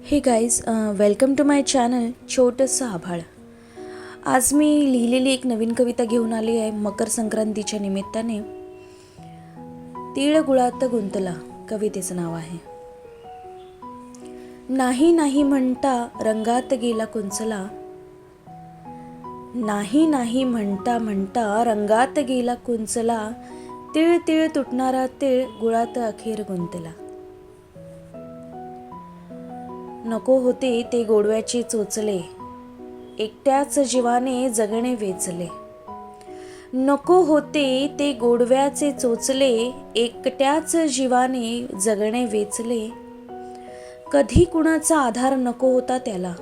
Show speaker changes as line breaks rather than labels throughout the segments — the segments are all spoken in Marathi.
Hey guys welcome to my channel छोटंसं आभाळ आज मी लिहिलेली एक नवीन कविता घेऊन आली आहे मकर संक्रांतीच्या निमित्ताने. तीळ गुळात गुंतला कवितेचं नाव आहे. नाही नाही म्हणता रंगात गेला कुंचला. नाही नाही म्हणता म्हणता रंगात गेला कुंचला. तिळ तिळ तुटणारा तिळ गुळात अखेर गुंतला. नको होते ते गोडव्याचे चोचले. एकट्याच जीवाने जगणे वेचले. नको होते ते गोडव्याचे चोचले एकट्याच जीवाने जगणे वेचले. कधी कुणाचा आधार नको होता त्याला.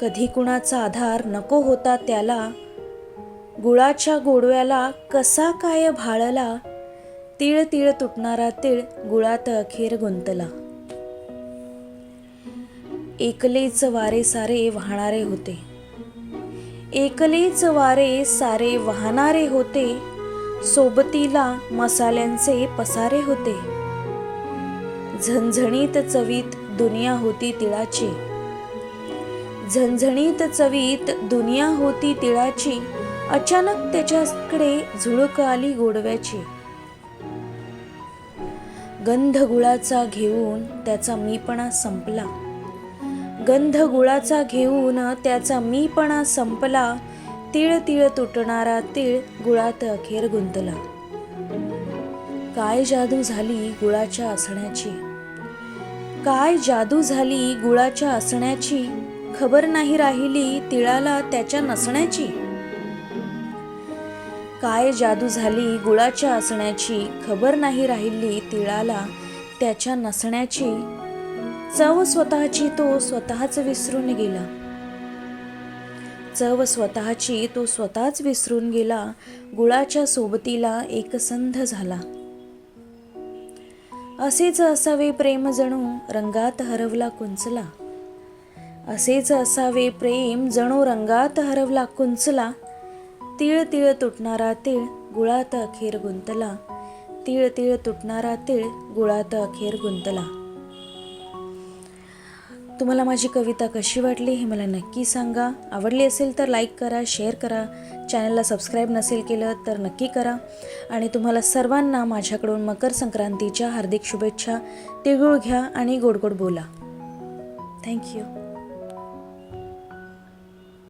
कधी कुणाचा आधार नको होता त्याला. गुळाच्या गोडव्याला कसा काय भाळला. तिळ तिळ तुटणारा तिळ गुळात अखेर गुंतला. एकलेच वारे सारे वाहणारे होते. एकलेच वारे सारे वाहणारे होते सोबतीला मसाल्यांचे पसारे होते. झणझणीत चवीत दुनिया होती तिळाची. झणझणीत चवीत दुनिया होती तिळाची अचानक त्याच्याकडे झुळक आली गोडव्याची. गंध गुळाचा घेऊन त्याचा मीपणा संपला. गंध गुळाचा घेऊन त्याचा मीपणा संपला. तिळ तिळ तुटणारा तिळ गुळात अखेर गुंतला. काय जादू झाली गुळाच्या असण्याची? काय जादू झाली गुळाच्या असण्याची? खबर नाही राहिली तिळाला त्याच्या नसण्याची? काय जादू झाली गुळाच्या असण्याची? खबर नाही राहिली तिळाला त्याच्या नसण्याची? चव स्वतःची तो स्वतःच विसरून गेला. चव स्वतःची तो स्वतःच विसरून गेला. गुळाच्या सोबतीला एकसंध झाला. असेच असावे प्रेम जणू रंगात हरवला कुंचला. असेच असावे प्रेम जणू रंगात हरवला कुंचला. तिळ तिळ तुटणारा तिळ गुळात अखेर गुंतला. तिळ तिळ तुटणारा तिळ गुळात अखेर गुंतला. तुम्हाला माझी कविता कशी वाटली हे मला नक्की सांगा. आवडली असेल तर लाईक करा शेअर करा. चॅनलला सबस्क्राईब नसेल केलं तर नक्की करा. आणि तुम्हाला सर्वांना माझ्याकडून मकर संक्रांतीच्या हार्दिक शुभेच्छा. तिळगुळ घ्या आणि गोड गोड बोला. थँक्यू